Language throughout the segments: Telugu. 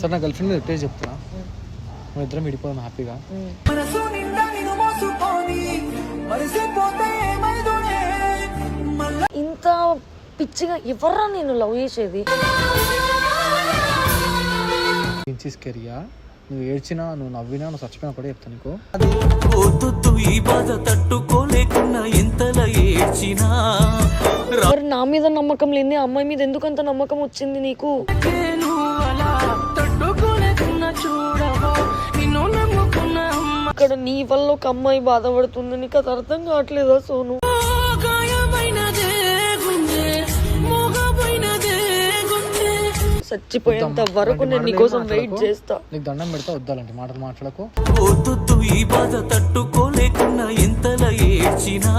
సార్ నా గర్ల్ ఫ్రెండ్ ఎప్పుడే చెప్తున్నా. మన ఇద్దరం విడిపోదాం హ్యాపీగా. ఇంత పిచ్చిగా ఎవర్రా నేను లవ్ చేసేది? కెరియా నువ్వు ఏడ్చినా నువ్వు నవ్వినా నువ్వు చచ్చిపోయినా కూడా చెప్తాను నీకు. ఓతొత్తు ఈ బాధ తట్టుకోలేకున్నా ఎంతలా ఏడ్చినా మరి నా మీద నమ్మకం లేని ఆ అమ్మాయి మీద ఎందుకు అంత నమ్మకం వచ్చింది నీకు? ఇక్కడ నీ వల్ల ఒక అమ్మాయి బాధపడుతుంది. నీకు అది అర్థం కావట్లేదా సోను? చచ్చిపోయేంత వరకు నేను నీకోసం వెయిట్ చేస్తా. నీకు దండం పెడతా వద్దాలంటే మాటలు మాట్లాడకు. ఓతొత్తు ఈ బాధ తట్టుకోలేకున్నా ఎంతలా ఏడ్చినా?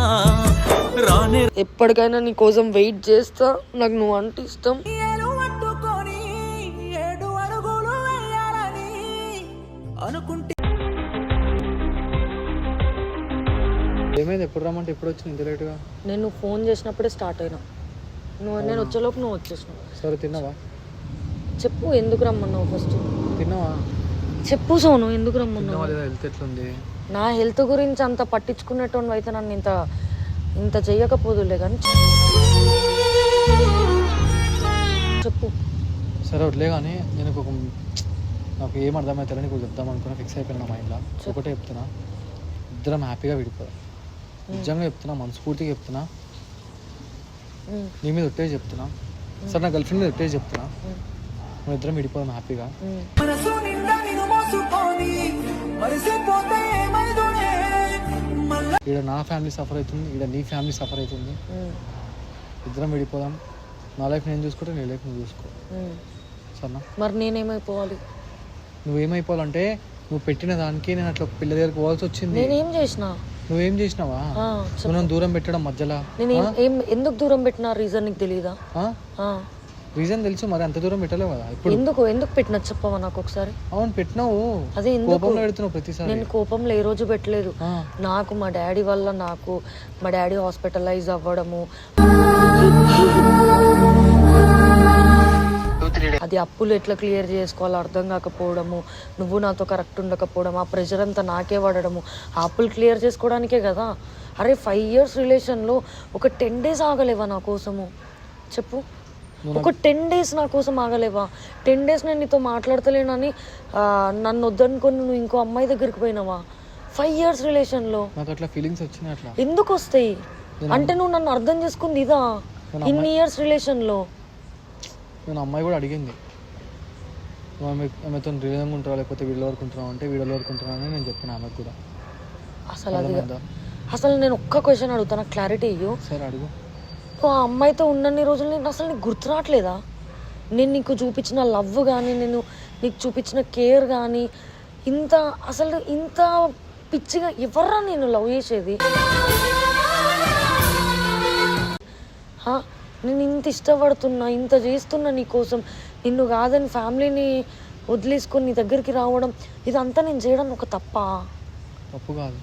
రానే ఎప్పటికైనా నీ కోసం వెయిట్ చేస్తా. నాకు నువ్వు అంటే ఇష్టం. అనుకుంటే ఏమైంది? ఎప్పుడు రమ్మంటే ఎప్పుడు వచ్చింది ఇంత లేటుగా? నేను ఫోన్ చేసినప్పుడే స్టార్ట్ అయినా. నువ్వు నేను వచ్చేలోపు నువ్వు వచ్చేసినావు. సరే తిన్నావా? చెప్పు ఎందుకు రమ్మన్నావు ఫస్ట్ తిన్నావా? చెప్పు సోను ఎందుకు రమ్మన్నావు? హెల్త్ ఎట్లుంది? నా హెల్త్ గురించి అంత పట్టించుకునేటోను అయితే నన్ను ఇంత ఇంత చెయ్యకపోదులే కానీ చెప్పు. సరే వదిలే కానీ నేను ఒక నాకు ఏం అర్థమవుతారని నీకు చెప్దాం అనుకున్నా ఫిక్స్ అయిపోయినా మైండ్లో ఒకటే చెప్తున్నా. ఇద్దరం హ్యాపీగా విడిపోదాం. నిజంగా చెప్తున్నా మనస్ఫూర్తిగా చెప్తున్నా. నీ మీద ఒట్టే చెప్తున్నా. సరే నా గర్ల్ ఫ్రెండ్ మీద ఒట్టే చెప్తున్నా. మన ఇద్దరం విడిపోదాం హ్యాపీగా. ఇక్కడ నా ఫ్యామిలీ సఫర్ అవుతుంది ఇక్కడ నీ ఫ్యామిలీ సఫర్ అవుతుంది. ఇద్దరం విడిపోదాం. నా లైఫ్ నేను చూసుకుంటే నీ లైఫ్ నువ్వు చూసుకో. సరేనా? మరి నేనేమైపోవాలి? నువ్వేమైపోవాలంటే నువ్వు పెట్టిన దానికి నేను అట్లా పిల్ల దగ్గరికి పోవాల్సి వచ్చింది. నేనేం చేసిన. నువ్వేం చేసినావా? నన్ను దూరం పెట్టడం మధ్యలో? నేను ఏం- ఎందుకు దూరం పెట్టిన రీజన్ నీకు తెలీదా? ఆ, రీజన్ తెలుసు మరి అంత దూరం పెట్టలేవు కదా? ఇప్పుడు ఎందుకు ఎందుకు పెట్టిన చెప్పవా నాకు ఒకసారి? అవును పెట్టినావు. అదే కోపంలో పెడుతున్నావు ప్రతిసారి. నేను కోపంలో ఏ రోజు పెట్టలేదు. నాకు మా డాడీ వల్ల నాకు మా డాడీ హాస్పిటలైజ్ అవ్వడము. అది అప్పులు ఎట్లా క్లియర్ చేసుకోవాలో అర్థం కాకపోవడము నువ్వు నాతో కరెక్ట్ ఉండకపోవడం ఆ ప్రెషర్ అంతా నాకే పడడము ఆ అప్పులు క్లియర్ చేసుకోవడానికే కదా? అరే ఫైవ్ ఇయర్స్ రిలేషన్లో ఒక టెన్ డేస్ ఆగలేవా నా కోసము? చెప్పు. ఒక టెన్ డేస్ నా కోసం ఆగలేవా? టెన్ డేస్ నేను నీతో మాట్లాడతలేనని నన్ను వద్దనుకొని నువ్వు ఇంకో అమ్మాయి దగ్గరికి పోయినావా? ఫైవ్ ఇయర్స్ రిలేషన్లో నాకు అట్లా ఫీలింగ్స్ వచ్చినాయి అట్లా ఎందుకు వస్తాయి? అంటే నువ్వు నన్ను అర్థం చేసుకుంది ఇదా? ఇన్ని ఇయర్స్ రిలేషన్లో నేను అమ్మాయి కూడా అడిగింది. ఆమె ఆమెతో రిలేషన్ ఉంటావా? లేకపోతే వీడియో వరకు ఉంటున్నావు? అంటే వీడియో వరకు ఉంటున్నావు? అని నేను చెప్పిన ఆమెకు కూడా. అసలు అది? అసలు నేను ఒక్క క్వశ్చన్ అడుగుతాను? క్లారిటీ ఇయ్యు. సరే అడుగు. నువ్వు ఆ అమ్మాయితో ఉన్నన్ని రోజులు నేను అసలు నీకు గుర్తు రావట్లేదా? నేను నీకు చూపించిన లవ్ కానీ నేను నీకు చూపించిన కేర్ కానీ ఇంత అసలు ఇంత పిచ్చిగా ఎవర్రా నేను లవ్ చేసేది? నేను ఇంత ఇష్టపడుతున్నా ఇంత చేస్తున్నా నీ కోసం. నిన్ను కాదని ఫ్యామిలీని వదిలేసుకొని నీ దగ్గరికి రావడం ఇదంతా నేను చేయడం ఒక తప్పా? తప్పు కాదు?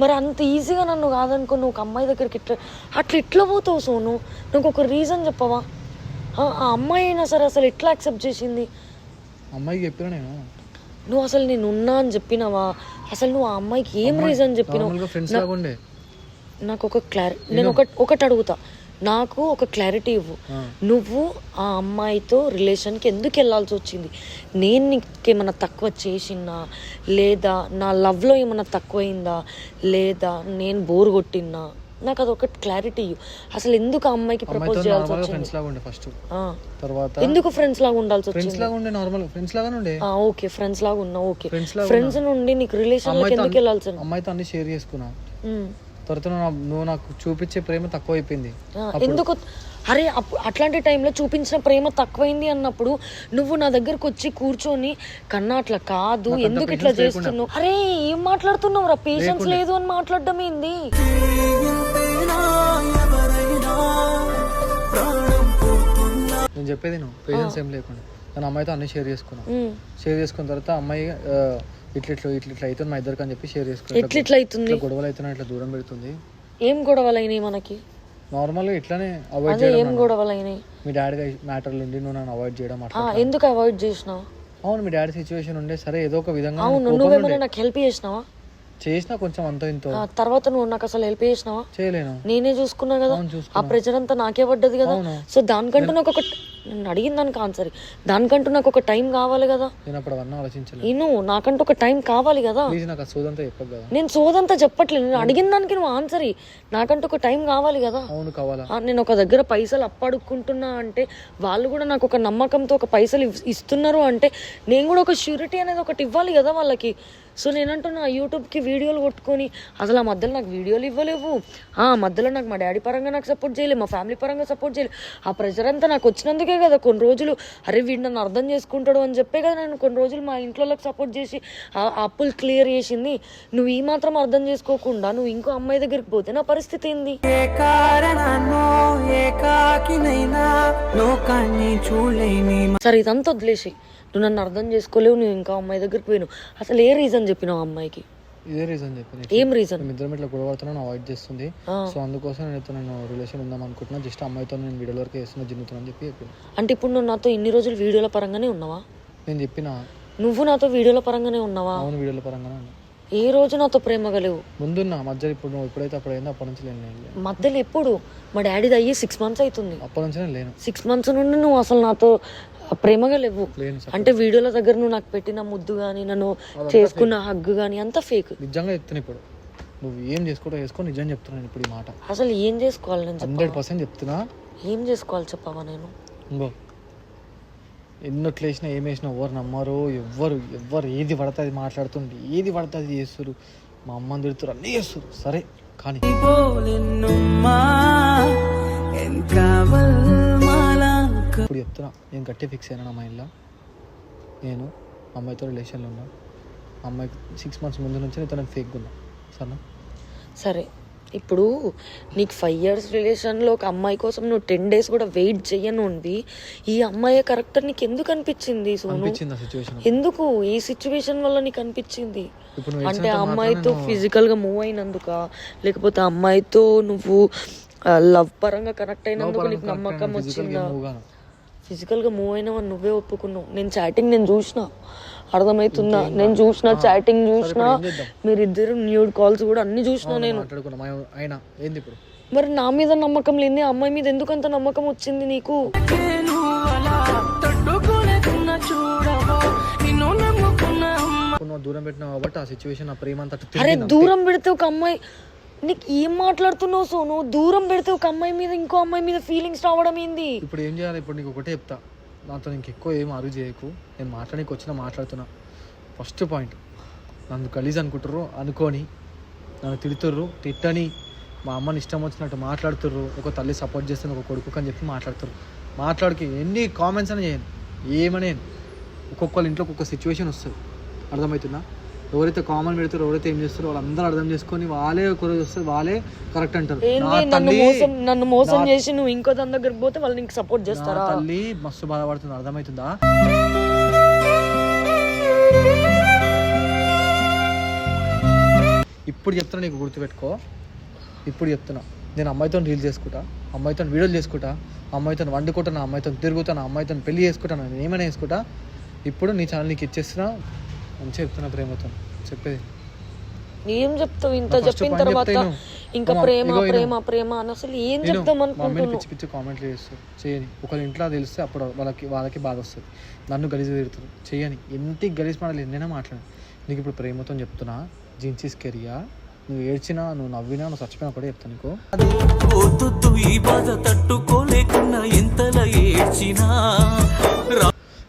మరి అంత ఈజీగా నన్ను కాదనుకో నువ్వు ఒక అమ్మాయి దగ్గరికి ఇట్లా అట్లా ఎట్లా పోతావు సోను? నాకు ఒక రీజన్ చెప్పవా? ఆ అమ్మాయి అయినా సరే అసలు ఎట్లా యాక్సెప్ట్ చేసింది? అమ్మాయికి చెప్పినా నేను? నువ్వు అసలు నేను ఉన్నా అని చెప్పినావా? అసలు నువ్వు ఆ అమ్మాయికి ఏం రీజన్ చెప్పినావు? నాకు ఒక క్లారి నేను ఒక ఒకటి అడుగుతా. నాకు ఒక క్లారిటీ ఇవ్వు. నువ్వు ఆ అమ్మాయితో రిలేషన్కి ఎందుకు వెళ్ళాల్సి వచ్చింది? నేను నీకు ఏమైనా తక్కువ చేసినా? లేదా నా లవ్లో ఏమైనా తక్కువైందా? లేదా నేను బోర్ కొట్టినా? నాకు అది ఒక క్లారిటీ ఇవ్వు. అసలు ఎందుకు ఆ అమ్మాయికి ప్రపోజ్ చేయాల్సి వచ్చింది? ఫ్రెండ్స్ లాగా ఉండే ఫస్ట్. తర్వాత ఎందుకు ఫ్రెండ్స్ లాగా ఉండాల్సి ఫ్రెండ్స్ వచ్చింది? లాగా ఉండే నార్మల్ ఫ్రెండ్స్ లాగానే ఉండే? ఆ, ఓకే ఫ్రెండ్స్ లాగా ఉన్నా ఓకే లాగా ఫ్రెండ్స్ నుండి నీకు అమ్మాయితో ఎందుకు వెళ్ళాల్సి అమ్మాయితో అన్ని షేర్ చేసుకున్నా. తర్వాత నువ్వు నాకు చూపించే ప్రేమ తక్కువ అయిపోయింది ఎందుకు? అరే అట్లాంటి టైంలో చూపించిన ప్రేమ తక్కువైంది అన్నప్పుడు నువ్వు నా దగ్గరకు వచ్చి కూర్చొని కన్నా అట్లా కాదు ఎందుకు ఇట్లా. చేస్తున్నావు? అరే ఏం మాట్లాడుతున్నావు రా? పేషెన్స్. లేదు అని మాట్లాడడం ఏంది నేను చెప్పేది నువ్వు పేరెంట్స్ ఏం లేకుండా. నేను అమ్మాయితో అన్ని షేర్ చేసుకున్నా. ఉమ్. షేర్ చేసుకున్న తర్వాత అమ్మాయి ఇట్లా ఇట్లా ఇట్లా ఇట్లా అవుతుంది మా ఇద్దరికి అని చెప్పి షేర్ చేసుకున్నా ఎట్లా ఇట్లా అవుతుంది? ఇట్లా గొడవలు అవుతున్నాయి ఇట్లా దూరం పెడుతుంది. ఏం గొడవలైనాయి మనకి? నార్మల్గా ఇట్లానే అవాయిడ్ అదే చేయడం ఏం నన్ను. గొడవలైనాయి మీ డాడీ మ్యాటర్లు ఉండి నువ్వు నన్ను అవాయిడ్ చేయడం ఆ, అట్లా. ఎందుకు అవాయిడ్ చేసినావు? అవును మీ డాడీ సిచ్యువేషన్ ఉండే సరే ఏదో ఒక విధంగా అవును కోపం నువ్వేమైనా ఉండే. నాకు హెల్ప్ చేసినావా? చేసినా కొంచెం అంతో ఇంతో. ఆ తర్వాత నువ్వు నాకు అసలు హెల్ప్ చేసినావా? చేయలేను. నేనే చూసుకున్నా కదా. అవును ఆ ప్రెజర్ అంతా నాకే పడ్డది కదా. అవును. సో దానికంటూ నాకు ఒక నేను అడిగిన దానికి ఆన్సర్ దానికంటూ నాకు ఒక టైం కావాలి కదా. నేను అప్పుడు అవన్నీ ఆలోచించలేదు. నేను నాకంటూ ఒక టైం కావాలి కదా. ప్లీజ్ నాకు ఆ సోదంతా చెప్పకు కదా. నేను సోదంతా చెప్పట్లేదు. నేను అడిగిన దానికి నువ్వు ఆన్సర్ ఇయ్యి. నాకంటూ ఒక టైం కావాలి కదా. అవును కావాలా? ఆ, నేను ఒక దగ్గర పైసలు అప్పడుక్కుంటున్నా అంటే వాళ్ళు కూడా నాకు ఒక నమ్మకంతో ఒక పైసలు ఇవ్- ఇస్తున్నారు అంటే నేను కూడా ఒక ష్యూరిటీ అనేది ఒకటి ఇవ్వాలి కదా వాళ్ళకి. సో నేనంటున్నా యూట్యూబ్కి వీడియోలు కొట్టుకొని అసలు ఆ మధ్యలో నాకు వీడియోలు ఇవ్వలేవు. ఆ మధ్యలో నాకు మా డాడీ పరంగా నాకు సపోర్ట్ చేయలేదు మా ఫ్యామిలీ పరంగా సపోర్ట్ చేయలేదు. ఆ ప్రెషర్ అంతా నాకు వచ్చినందుకే కదా కొన్ని రోజులు అరే వీడు నన్ను అర్థం చేసుకుంటాడు అని చెప్పే కదా నేను కొన్ని రోజులు మా ఇంట్లో సపోర్ట్ చేసి ఆ అప్పులు క్లియర్ చేసింది. నువ్వు ఈ మాత్రం అర్థం చేసుకోకుండా నువ్వు ఇంకో అమ్మాయి దగ్గరికి పోతే నా పరిస్థితి ఏంది? ఏ కారణాన్నో ఏకాకినైనా లోకాన్ని చూడలేని సరే ఇదంతా వదిలేసి నువ్వు నన్ను అర్థం చేసుకోలేవు నువ్వు ఇంకా అమ్మాయి దగ్గరికి పోయినావు అసలు ఏ రీజన్ చెప్పినావు అమ్మాయికి? ఇదే రీజన్ చెప్పి ఏం రీజన్ ఇద్దరం ఇట్లా గొడవడుతున్నాను అవాయిడ్ చేస్తుంది. సో అందుకోసం నేను నేను రిలేషన్ ఉందాం అనుకుంటున్నా జస్ట్ అమ్మాయితో నేను వీడియోల వరకు వేస్తున్నా జిన్నుతున్నా అని చెప్పి చెప్పిన. అంటే ఇప్పుడు నువ్వు నాతో ఇన్ని రోజులు వీడియోల పరంగానే ఉన్నావా? నేను చెప్పిన. నువ్వు నాతో వీడియోల పరంగానే ఉన్నావా? అవును వీడియోల పరంగానే ఉన్నా. ఏ రోజు నాతో ప్రేమగా లేవు? ముందున్న మధ్య ఇప్పుడు నువ్వు ఎప్పుడైతే అప్పుడు అయిందో అప్పటి నుంచి లేను. మధ్యలో ఎప్పుడు? మా డాడీది అయ్యి సిక్స్ మంత్స్ అవుతుంది. అప్పటి నుంచి లేను. సిక్స్ మంత్స్ నుండి నువ్వు అసలు నాతో ప్రేమగా లేవు. అంటే వీడియోల దగ్గర నువ్వు నాకు పెట్టిన ముద్దు కానీ నన్ను చేసుకున్న హగ్గు కానీ అంతా ఫేక్ నిజంగా చెప్తున్నా ఇప్పుడు. నువ్వు ఏం చేసుకుంటావు చేసుకో నిజం చెప్తున్నా నేను ఇప్పుడు ఈ మాట. అసలు ఏం చేసుకోవాలి నేను హండ్రెడ్ పర్సెంట్ చెప్తున్నా. ఏం చేసుకోవాలి చెప్పావా నేను? ఇంకో. ఎన్నోట్లు వేసినా ఏం వేసినా ఎవరు నమ్మరు ఎవ్వరు ఎవ్వరు ఏది పడితే అది మాట్లాడుతుండే ఏది పడితే అది చేస్తారు మా అమ్మని తిడుతున్నారు అన్నీ చేస్తారు సరే కానీ ఇప్పుడు చెప్తున్నా నేను గట్టి ఫిక్స్ అయినా నా మైండ్లో నేను అమ్మాయితో రిలేషన్లో ఉన్నా. అమ్మాయికి సిక్స్ మంత్స్ ముందు నుంచి నేను తనకు ఫేక్ ఉన్నా సరేనా? సరే ఇప్పుడు నీకు ఫైవ్ ఇయర్స్ రిలేషన్లో ఒక అమ్మాయి కోసం నువ్వు టెన్ డేస్ కూడా వెయిట్ చెయ్యను ఉంది ఈ అమ్మాయి కరెక్టర్ నీకు ఎందుకు అనిపించింది సోను? ఎందుకు? ఏ సిచ్యువేషన్ వల్ల నీకు అనిపించింది? అంటే ఆ అమ్మాయితో మాత్రాన ఫిజికల్గా మూవ్ అయినందుక లేకపోతే ఆ అమ్మాయితో నువ్వు లవ్ పరంగా కనెక్ట్ అయినందుకు నీకు నమ్మకం వచ్చిందా? మూగాను ఫిజికల్గా మూవ్ అయినావని నువ్వే ఒప్పుకున్నావు. నేను చాటింగ్ నేను చూసిన. అర్థమవుతుందా నేను చూసిన చాటింగ్ చూసిన? మీరిద్దరు న్యూడ్ కాల్స్ కూడా అన్ని చూసిన నేను. మరి నా మీద నమ్మకం లేని ఆ అమ్మాయి మీద ఎందుకు అంత నమ్మకం వచ్చింది నీకు? దూరం పెట్టినావు కాబట్టి ఆ సిచ్యువేషన్ ఆ ప్రేమ అంతా అరే దూరం పెడితే ఒక అమ్మాయి నీకు ఏం మాట్లాడుతున్నావు సోను? దూరం పెడితే ఒక అమ్మాయి మీద ఇంకో అమ్మాయి మీద ఫీలింగ్స్ రావడం ఏంది? ఇప్పుడు ఏం చేయాలి? ఇప్పుడు నీకు ఒకటే చెప్తా. నాతో నీకు ఎక్కువ ఏం అరుగు చేయకు. నేను మాట్లాడానికి వచ్చినా మాట్లాడుతున్నా. ఫస్ట్ పాయింట్ నన్ను గలీజ్ అనుకుంటారు అనుకొని. నన్ను తిడుతుర్రు తిట్టని. మా అమ్మని ఇష్టం వచ్చినట్టు మాట్లాడుతుర్రు. ఒక తల్లి సపోర్ట్ చేస్తుంది ఒక కొడుకు అని చెప్పి మాట్లాడుతారు మాట్లాడికి ఎన్ని కామెంట్స్ అని చేయను. ఏమనేను. ఒక్కొక్కళ్ళ ఇంట్లో ఒక్కొక్క సిచ్యువేషన్ వస్తుంది. అర్థమవుతుందా? ఎవరైతే కామన్ పెడతారో ఎవరైతే ఏం చేస్తారో వాళ్ళందరూ అర్థం చేసుకొని వాళ్ళే ఒక రోజు వస్తుంది వాళ్ళే కరెక్ట్ అంటారు. నన్ను మోసం నన్ను మోసం చేసి నువ్వు ఇంకో దాని దగ్గరికి పోతే వాళ్ళు నీకు సపోర్ట్ చేస్తారా? తల్లి మస్తు బాధపడుతుంది. అర్థమవుతుందా? ఇప్పుడు చెప్తున్నా నీకు గుర్తుపెట్టుకో. ఇప్పుడు చెప్తున్నా. నేను అమ్మాయితో రీల్ చేసుకుంటా. అమ్మాయితో వీడియోలు చేసుకుంటా. అమ్మాయితో వండుకుంటాను అమ్మాయితో తిరుగుతాను అమ్మాయితో పెళ్ళి చేసుకుంటాను నేను ఏమైనా చేసుకుంటా. ఇప్పుడు నీ ఛానల్ నీకు ఇచ్చేస్తున్నా. మంచిగా చెప్తున్నా ప్రేమతో చెప్పేది. ఏం చెప్తావు? ఇంత చెప్పిన తర్వాత. ఇంకా ప్రేమ. ప్రేమ ప్రేమ అని అసలు ఏం చెప్తాం మా అమ్మని అనుకుంటున్నావు? పిచ్చి పిచ్చి కామెంట్లు చేస్తారు. చేయని. ఒకరి ఇంట్లో తెలిస్తే అప్పుడు వాళ్ళకి వాళ్ళకి బాధ వస్తుంది. నన్ను గలీజ్ తిడుతారు. చేయని. ఎంత గలీజ్ మాటలు ఎన్నైనా మాట్లాడు. నీకు ఇప్పుడు ప్రేమతో చెప్తున్నా. జీన్సీస్ కెరియా నువ్వు ఏడ్చినా నువ్వు నవ్వినా నువ్వు చచ్చిపోయినా కూడా చెప్తాను నీకు. ఈ బాధ తట్టుకోలేకున్నా ఎంతలా ఏడ్చినా?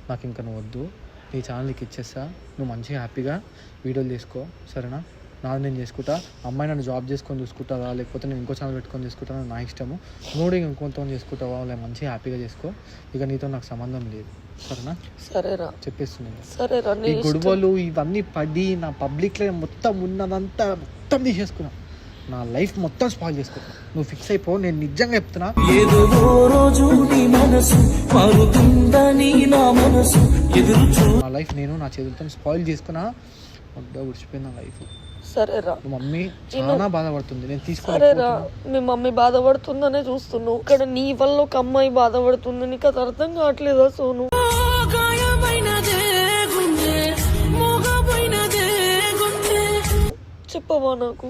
నాకు ఇంకా నువ్వు వద్దు. నీ ఛానల్ నీకు ఇచ్చేస్తా. నువ్వు మంచిగా హ్యాపీగా వీడియోలు చేసుకో సరేనా? నాది నేను చేసుకుంటా. అమ్మాయి నన్ను జాబ్ చేసుకొని చూసుకుంటావా? లేకపోతే నేను ఇంకో ఛానల్ పెట్టుకొని చూసుకుంటాను? నా ఇష్టము. నువ్వు ఇంకా ఇంకొంత చేసుకుంటావా? లేదా మంచిగా హ్యాపీగా చేసుకో. ఇక నీతో నాకు సంబంధం లేదు. సరేనా? సరేరా. చెప్పేస్తున్నాను సరేరా ఈ. గొడవలు ఇవన్నీ పడి నా పబ్లిక్లో మొత్తం ఉన్నదంతా మొత్తం తీసేసుకున్నా. నా లైఫ్ మొత్తం స్పాయిల్ చేసుకున్నా నువ్వు ఫిక్స్ అయిపో నేను నిజంగా చెప్తున్నా. ఏదో ఓ రోజు నీ మనసు మారుతుందని నా మనసు? ఎదురు చూ నా లైఫ్ నేను నా చేతులతో స్పాయిల్ చేసుకున్నా. వద్ద ఉడిచిపోయింది నా లైఫ్. సరేరా. మా మమ్మీ చాలా బాధపడుతుంది. నేను తీసుకోలేదు సరేరా. మీ మమ్మీ బాధపడుతుందనే చూస్తున్నావు. ఇక్కడ నీ వల్ల ఒక అమ్మాయి బాధపడుతుంది నీకు అది అర్థం కావట్లేదా సోను? బావా నాకు.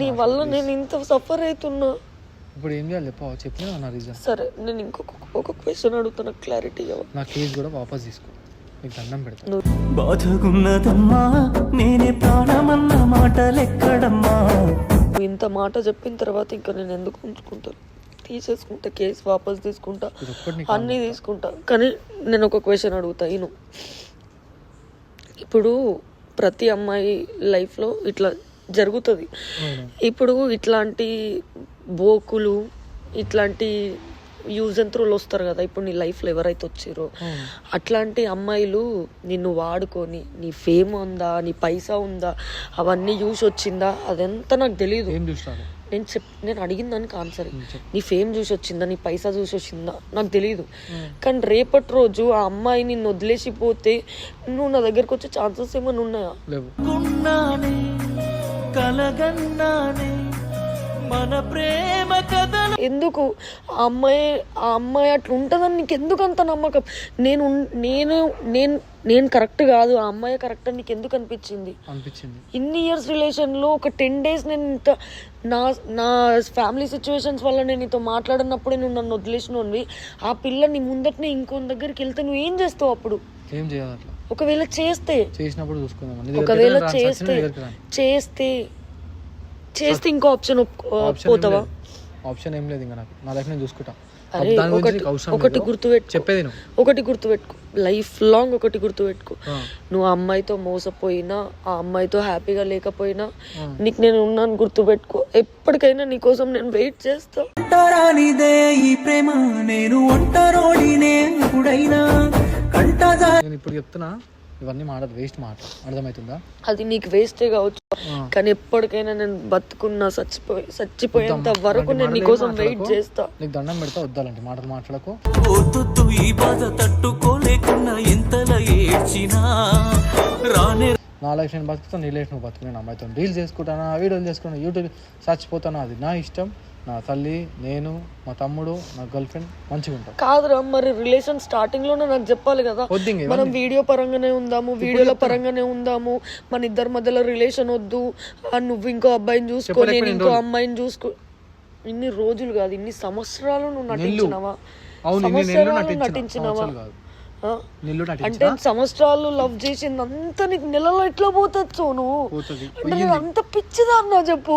నీ వల్ల నేను ఇంత సఫర్ అవుతున్నా. ఇప్పుడు ఏం చేయాలి? చెప్పు చెప్పినా నా రీజన్ సరే నేను ఇంకొక ఒక క్వశ్చన్ అడుగుతున్నా క్లారిటీ నా కేసు కూడా వాపస్ తీసుకో. నీకు దండం పెడతా. నువ్వు బాధగున్నదమ్మా నేనే ప్రాణమన్న మాటలెక్కడమ్మా? ఇంత మాట చెప్పిన తర్వాత ఇంకా నేను ఎందుకు ఉంచుకుంటాను తీసేసుకుంటా కేసు వాపస్ తీసుకుంటా అన్నీ తీసుకుంటా. కానీ నేను ఒక క్వశ్చన్ అడుగుతా ఇను. ఇప్పుడు ప్రతి అమ్మాయి లైఫ్లో ఇట్లా జరుగుతుంది. ఇప్పుడు ఇట్లాంటి బోకులు ఇట్లాంటి యూజ్ అండ్ త్రోలు వస్తారు కదా ఇప్పుడు నీ లైఫ్లో ఎవరైతే వచ్చారో. అట్లాంటి అమ్మాయిలు నిన్ను వాడుకొని నీ ఫేమ్ ఉందా నీ పైసా ఉందా అవన్నీ చూసి వచ్చిందా అదంతా నాకు తెలియదు నేను చెప్ నేను అడిగిన దానికి ఆన్సర్. నీ ఫేమ్ చూసి వచ్చిందా నీ పైసా చూసి వచ్చిందా నాకు తెలియదు కానీ రేపటి రోజు ఆ అమ్మాయి నిన్ను వదిలేసిపోతే నువ్వు నా దగ్గరకు వచ్చే ఛాన్సెస్ ఏమైనా ఉన్నాయా? కలగన్నానే మన ప్రేమ కథ ఎందుకు? ఆ అమ్మాయి ఆ అమ్మాయి అట్లా ఉంటుందని నీకు ఎందుకు అంత నమ్మకం? నేను ఉన్- నేను నేను నేను కరెక్ట్ కాదు ఆ అమ్మాయి కరెక్ట్ అని నీకు ఎందుకు అనిపించింది. అనిపించింది ఇన్ని ఇయర్స్ రిలేషన్లో ఒక టెన్ డేస్ నేను ఇంత నా నా ఫ్యామిలీ సిచ్యువేషన్స్ వల్ల నేను నీతో మాట్లాడినప్పుడే నువ్వు నన్ను వదిలేసినవి ఆ పిల్ల నీ ముందటనే ఇంకొక దగ్గరికి వెళ్తే నువ్వు ఏం చేస్తావు అప్పుడు? ఏం చేయాలి అట్లా? ఒకవేళ చేస్తే చేసినప్పుడు చూసుకుందాం. నీ ఒకవేళ చేస్తే నీ. చేస్తే చేస్తే ఇంకో ఆప్షన్ పోతావా. ఆప్షన్ ఏం లేదు ఇంకా నాకు. నా లైఫ్ నేను చూసుకుంటా. ఒకటి. గుర్తుపెట్టుకో. చెప్పేది ఒకటి గుర్తుపెట్టుకో. లైఫ్ లాంగ్ ఒకటి గుర్తుపెట్టుకో. నువ్వు ఆ అమ్మాయితో మోసపోయినా ఆ అమ్మాయితో హ్యాపీగా లేకపోయినా. నీకు నేను ఉన్నాను గుర్తుపెట్టుకో. ఎప్పటికైనా నీకోసం నేను వెయిట్ చేస్తా. ఒంటరానిదే ఈ ప్రేమ. నేను ఒంటరోడినే. నేను ఇప్పుడు చెప్తున్నా ఇవన్నీ మాటలు వేస్ట్ మాట. అర్థమవుతుందా అది నీకు వేస్టే కావచ్చు. కానీ ఎప్పటికైనా నేను బతుకున్నా చచ్చిపోయి చచ్చిపోయేంత. వరకు నేను మాటలు నీకోసం వెయిట్. చేస్తా. నీకు దండం పెడతా వద్దాలంటే మాటలు మాట్లాడకు. ఈ బాధ తట్టుకోలేకున్నా ఎంతలా ఏడ్చినా రానే నా లైఫ్ నేను బతుకుతాను నీ లైఫ్ నువ్వు బతుకు నేను అమ్మాయితో రీల్స్ చేసుకుంటానా వీడియోలు చేసుకున్నా యూట్యూబ్ చచ్చిపోతానా అది నా ఇష్టం. నా తల్లి నేను మా తమ్ముడు నా గర్ల్ ఫ్రెండ్ మంచిగా ఉంటాం. కాదురా మరి రిలేషన్ స్టార్టింగ్లోనే నాకు చెప్పాలి కదా. మనం వీడియో పరంగానే ఉందాము వీడియోల పరంగానే ఉందాము. మన ఇద్దరి మధ్యలో రిలేషన్ వద్దు. నువ్వు ఇంకో అబ్బాయిని చూసుకో నేను ఇంకో అమ్మాయిని చూసుకో. ఇన్ని రోజులు కాదు ఇన్ని సంవత్సరాలు నువ్వు నటించినావా? సంవత్సరాలు నటించిన నటించినావా? అంటే సంవత్సరాలు లవ్ చేసింది అంతా నీకు నెలలో ఎట్లా సోను పోతుంది. అంటే అంత పిచ్చిదాన్నా చెప్పు.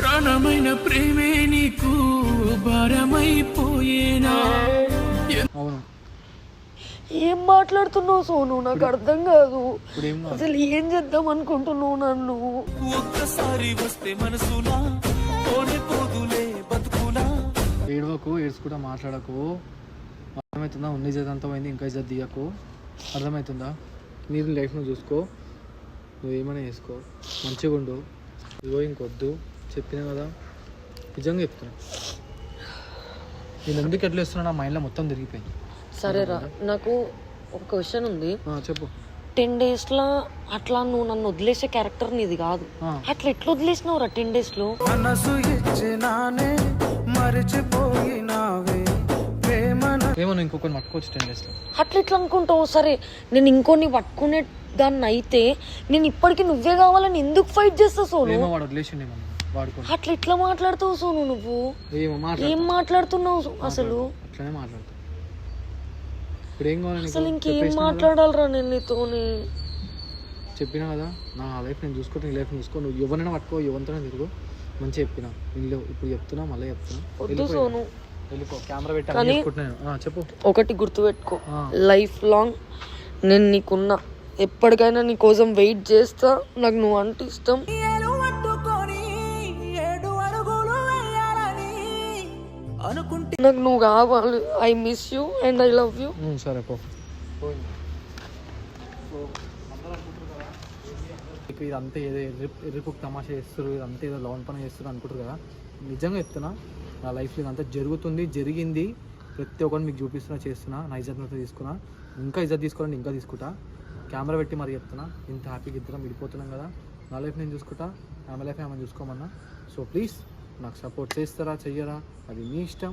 ప్రాణమైన ప్రేమే నీకు భారమైపోయేనా? అవును. ఏం మాట్లాడుతున్నావు సోను? నాకు అర్థం కాదు. ఇప్పుడు ఏం కాదు అసలు ఏం చేద్దాం అనుకుంటున్నావు నన్ను? ఒక్కసారి వస్తే మనసులా పోదులే బతుకులా ఏడవకు ఏడ్చుకుంటా మాట్లాడకు. అర్థమవుతుందా? ఉన్న ఇజ్జత్ అంతా పోయింది ఇంకా ఇజ్జత్ దిగకు. అర్థమవుతుందా? నీ లైఫ్ నువ్వు చూసుకో. నువ్వు ఏమైనా చేసుకో. మంచిగా ఉండు ఇదిగో ఇంకొద్దు. చెప్పినా కదా? నిజంగా చెప్తున్నా. నేను ఎందుకు ఎట్లా ఇస్తున్నా నా మైండ్లో మొత్తం తిరిగిపోయింది. సరేరా నాకు ఒక క్వశ్చన్ ఉంది. ఆ, చెప్పు. టెన్ డేస్లో అట్లా నువ్వు నన్ను వదిలేసే క్యారెక్టర్ నీది కాదు. అట్లా ఎట్లా వదిలేసినావురా టెన్ డేస్లో మనసు ఇచ్చినానే మరిచిపోయినావే. ప్రేమన ఏమో ఇంకొకరిని పట్టుకోవచ్చు టెన్ డేస్లో అట్లా ఎట్లా అనుకుంటావు? సరే నేను ఇంకోని పట్టుకునే దాన్ని అయితే నేను ఇప్పటికీ నువ్వే కావాలని ఎందుకు ఫైట్ చేస్తా సోను? వాడు వదిలేసిండే మనం వాడుకో అట్లా ఎట్లా మాట్లాడుతావు సోను నువ్వు? ఏమో మాట్లాడు ఏం మాట్లాడుతున్నావు అసలు? అట్లనే మాట్లాడతా. ఇప్పుడు ఏం కావాలి నీకు? అసలు ఇంకేం? మాట్లాడాలరా నేను నీతోని? చెప్పినా కదా? నా లైఫ్ నేను చూసుకుంటే నీ లైఫ్ చూసుకో. నువ్వు ఎవరైనా పట్టుకో ఎవరితోనే తిరుగు. మంచిగా చెప్పిన. ఇల్లు ఇప్పుడు చెప్తున్నా మళ్ళీ చెప్తున్నా. వద్దు సోను. వెళ్ళిపో. కెమెరా పెట్టి చెప్పు. ఒకటి గుర్తుపెట్టుకో. లైఫ్ లాంగ్ నేను నీకున్నా. ఎప్పటికైనా నీ కోసం వెయిట్ చేస్తా. నాకు నువ్వు అంటే ఇష్టం. నాకు నువ్వు కావాలి I miss you and I love you సరే పో ఇదంతా ఏదో ఎర్రి- ఎర్రిపుక్ తమాషా చేస్తారు ఇదంతా ఏదో లోన్ పని చేస్తారు అనుకుంటారు కదా. నిజంగా చెప్తున్నా నా లైఫ్లో ఇదంతా జరుగుతుంది జరిగింది. ప్రతి ఒక్కరిని మీకు చూపిస్తున్నా చేస్తున్నా నా ఇజ్జత్ తీసుకున్నా. ఇంకా ఇజ్జత్ తీసుకోవాలంటే ఇంకా తీసుకుంటా. కెమెరా పెట్టి మరి చెప్తున్నా ఇంత హ్యాపీగా ఇద్దరం విడిపోతున్నాం కదా. నా లైఫ్ నేను చూసుకుంటా ఆమె లైఫ్ ఆమె చూసుకోమన్నా. సో ప్లీజ్ నాకు సపోర్ట్ చేస్తారా చెయ్యరా అది మీ ఇష్టం.